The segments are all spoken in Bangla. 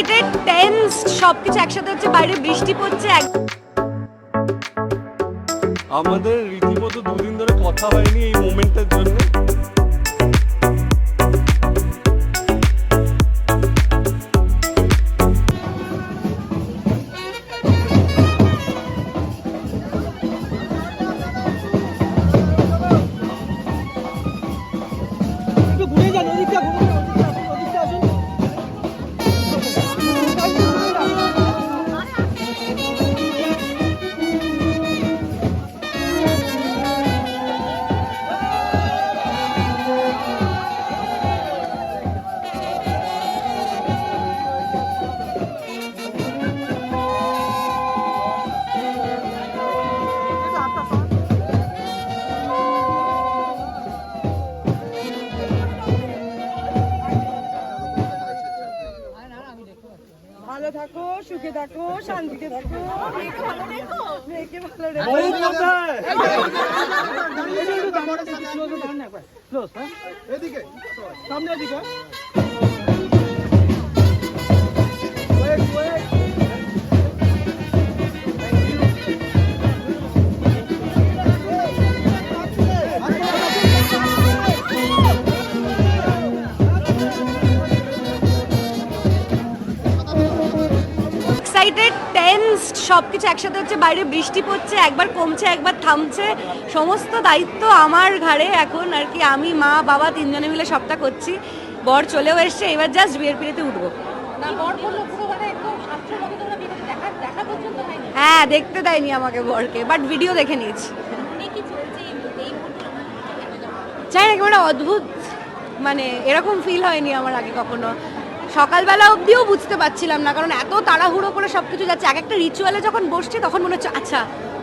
এক্সাইটেড টেন্স সবকিছু একসাথে হচ্ছে, বাইরে বৃষ্টি পড়ছে আমাদের রীতিমতো দুদিন ধরে কথা হয়নি এই মোমেন্টের জন্য। সুখে থাকো শান্তিতে থাকো মেয়েকে ভালো রেখো হ্যাঁ? সামনে এদিকে। Wait, wait. টেন্স সবকিছু একসাথে হচ্ছে বাইরে বৃষ্টি পড়ছে একবার কমছে একবার থামছে। সমস্ত দায়িত্ব আমার ঘাড়ে এখন আর কি আমি মা বাবা তিনজনে মিলে সবটা করছি। বর চলেও এসছে এবার জাস্ট বিয়ের পিড়িতে উঠবো। হ্যাঁ দেখতে দেয়নি আমাকে বরকে বাট ভিডিও দেখে নিয়েছি। চাই একেবারে অদ্ভুত মানে এরকম ফিল হয়নি আমার আগে কখনো। সকালবেলা অবধিও বুঝতে পারছিলাম না কারণ এত তাড়াহুড়ো করে সব কিছু যাচ্ছে। এক একটা রিচুয়ালে যখন বসছি তখন মনে হচ্ছে আচ্ছা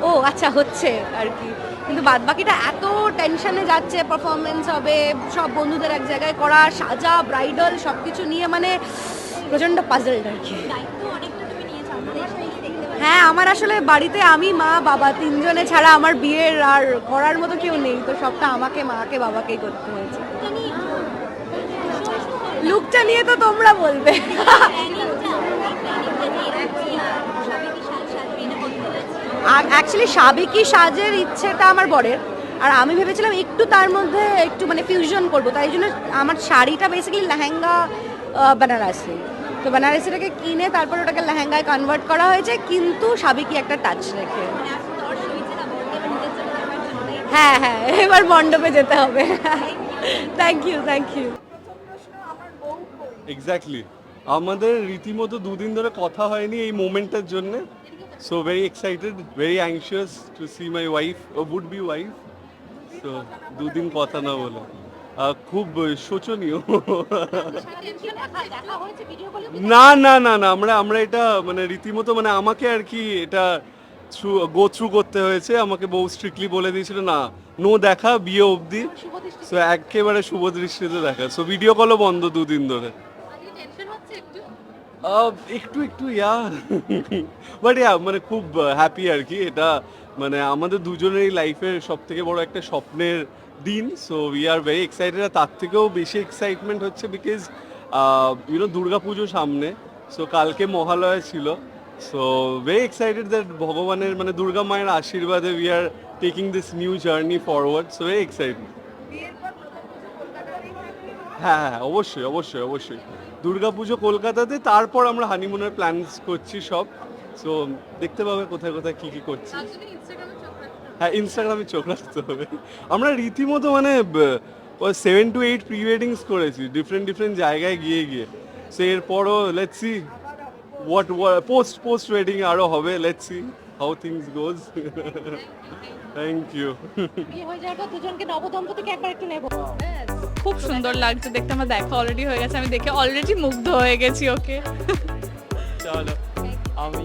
ও আচ্ছা হচ্ছে আর কি। কিন্তু বাদ বাকিটা এত টেনশনে যাচ্ছে পারফরমেন্স হবে সব বন্ধুদের এক জায়গায় করা সাজা ব্রাইডাল সব কিছু নিয়ে মানে প্রচণ্ড পাজলড আর কি। হ্যাঁ আমার আসলে বাড়িতে আমি মা বাবা তিনজনে ছাড়া আমার বিয়ের আর করার মতো কেউ নেই তো সবটা আমাকে মাকে বাবাকেই করতে হয়েছে। লুকটা নিয়ে তো তোমরা বলবে। অ্যাকচুয়ালি সাবেকি সাজের ইচ্ছেটা আমার বরের। আর আমি ভেবেছিলাম একটু তার মধ্যে একটু মানে ফিউশন করব, তাই জন্য আমার শাড়িটা বেসিক্যালি লেহেঙ্গা বেনারসি। তো বেনারসিটাকে কিনে তারপর ওটাকে লেহেঙ্গায় কনভার্ট করা হয়েছে, কিন্তু সাবেকি একটা টাচ রেখে। হ্যাঁ হ্যাঁ এবার মণ্ডপে যেতে হবে। Thank you thank you exactly আমাদের রীতিমতো দুদিন ধরে কথা হয়নি এই মোমেন্টের জন্য। So very excited very anxious to see my wife O would be wife so দুদিন কথা না বলে। খুব শোচনীয়। না না না না আমরা আমরা এটা মানে রীতিমতো মানে আমাকে আর কি এটা থ্রু গো থ্রু করতে হয়েছে। আমাকে বউ স্ট্রিক্টলি বলে দিয়েছিল না নো দেখা বিয়ে অবধি। সো একেবারে শুভ দৃষ্টিতে দেখা। সো ভিডিও কলও বন্ধ দুদিন ধরে। একটু একটু, ইয়া। বাট ইয়া মানে খুব হ্যাপি আর কি। এটা মানে আমাদের দুজনেরই লাইফের সব থেকে বড় একটা স্বপ্নের দিন। So we are very excited আর তার থেকেও বেশি এক্সাইটমেন্ট হচ্ছে বিকজ ইউনো দুর্গা পুজো সামনে। সো কালকে মহালয়া ছিল। সো ভেরি এক্সাইটেড দ্যাট ভগবানের মানে দুর্গা মায়ের আশীর্বাদে we are taking this new journey forward so very excited হ্যাঁ হ্যাঁ অবশ্যই অবশ্যই অবশ্যই। দুর্গাপুজো কলকাতাতে তারপর আমরা হানিমুনের প্ল্যানস করছি সব। সো দেখতে পাবে কোথায় কোথায় কি কি করছি। হ্যাঁ ইনস্টাগ্রামে চোখ রাখতে হবে। আমরা রীতিমতো মানে seven to eight pre weddings করেছি ডিফারেন্ট ডিফারেন্ট জায়গায় গিয়ে গিয়ে। সো এরপরও let's see what post post wedding আরও হবে let's see how things goes thank you খুব সুন্দর লাগছে, দেখতে আমার দেখা অলরেডি হয়ে গেছে, আমি দেখে অলরেডি মুগ্ধ হয়ে গেছি ওকে চলো, আমি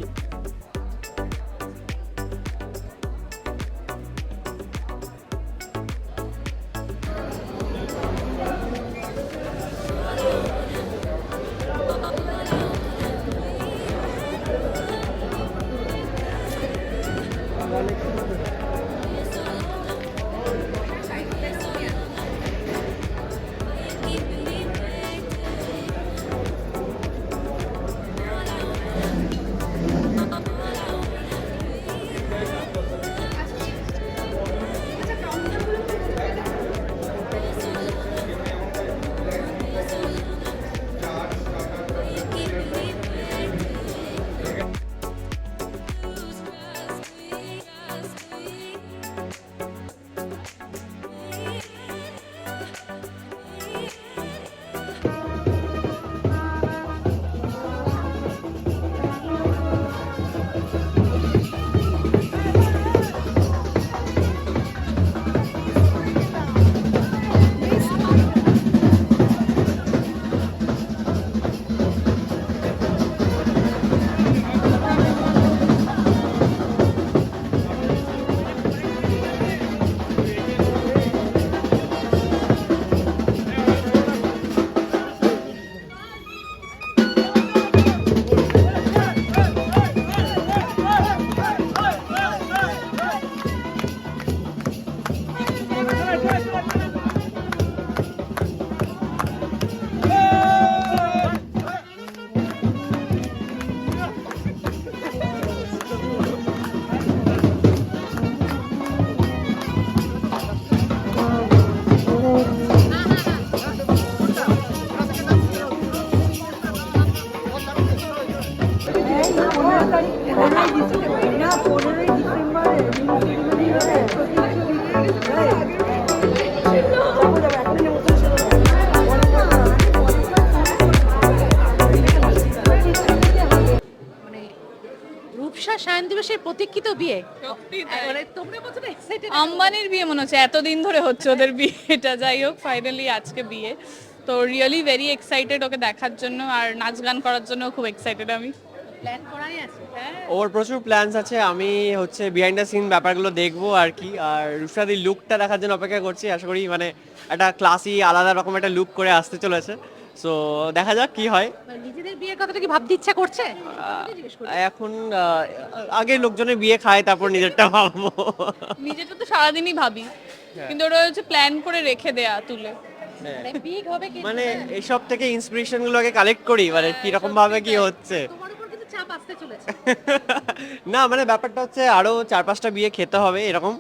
মানে রূপসা সায়ন প্রতীক্ষিত বিয়ে মানে আম্বানির বিয়ে মনে হচ্ছে এতদিন ধরে হচ্ছে ওদের বিয়েটা যাই হোক ফাইনালি আজকে বিয়ে তো রিয়েলি ভেরি এক্সাইটেড ওকে দেখার জন্য আর নাচ গান করার জন্য খুব এক্সাইটেড আমি ওর প্রচুর প্ল্যানস আছে আমি হচ্ছে বিহাইন্ড দ্য সিন ব্যাপারগুলো দেখব আর কি আর রুশাদির লুকটা দেখার জন্য অপেক্ষা করছি আশা করি মানে একটা ক্লাসি আলাদা রকম একটা লুক করে আসতে চলেছে। সো দেখা যাক কি হয়। মানে নিজেদের বিয়ের কথাটা কি ভাবতে ইচ্ছা করছে? এখন আগে লোকজনের বিয়ে খায় তারপর নিজেরটা ভাববো। নিজেটা তো সারাদিনই ভাবি কিন্তু ওটা হচ্ছে প্ল্যান করে রেখে দেয়া তুলে। মানে বিগ হবে কি মানে এইসব থেকে ইন্সপিরেশন গুলোকে কালেক্ট করি মানে কীরকম ভাবে কি হচ্ছে। চাপ আসতে চলেছে। না মানে ব্যাপারটা হচ্ছে আরও চার পাঁচটা বিয়ে খেতে হবে এরকম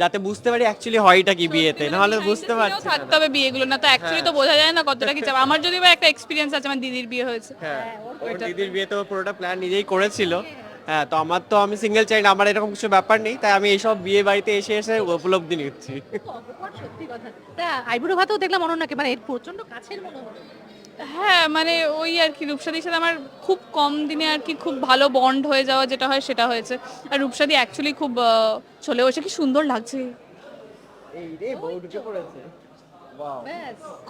যাতে বুঝতে পারি অ্যাকচুয়ালি হয়টা কি বিয়েতে নাহলে বুঝতে পারছি না। থাকতে হবে বিয়েগুলো না তো অ্যাকচুয়ালি তো বোঝা যায় না কতটা কি চাপ। আমার যদি বা একটা এক্সপিরিয়েন্স আছে আমার দিদির বিয়ে হয়েছে। হ্যাঁ ওর দিদির বিয়ে তো পুরোটা প্ল্যান নিজেই করেছিল। হ্যাঁ। তো আমার তো আমি সিঙ্গেল চাই না আমার এরকম কিছু ব্যাপার নেই তাই আমি এইসব বিয়ে বাড়িতে এসে এসে উপলব্ধি নিচ্ছি। অপূর্ব সত্যি কথা। তা আইবুড়ো ভাতেও দেখলাম অনন্যাকে মানে এর প্রচণ্ড কাছের মনে হলো হ্যাঁ মানে ওই আর কি রূপসাদির সাথে আমার খুব কম দিনে আর কি খুব ভালো বন্ড হয়ে যাওয়া যেটা হয় সেটা হয়েছে। আর রূপসাদি অ্যাকচুয়ালি খুব চলে ওসে কি সুন্দর লাগছে। এই রে বউ ঢুকে পড়েছে।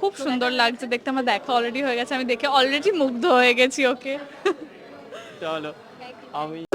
খুব সুন্দর লাগছে দেখতে আমার দেখা অলরেডি হয়ে গেছে আমি দেখে অলরেডি মুগ্ধ হয়ে গেছি ওকে। চলো আমি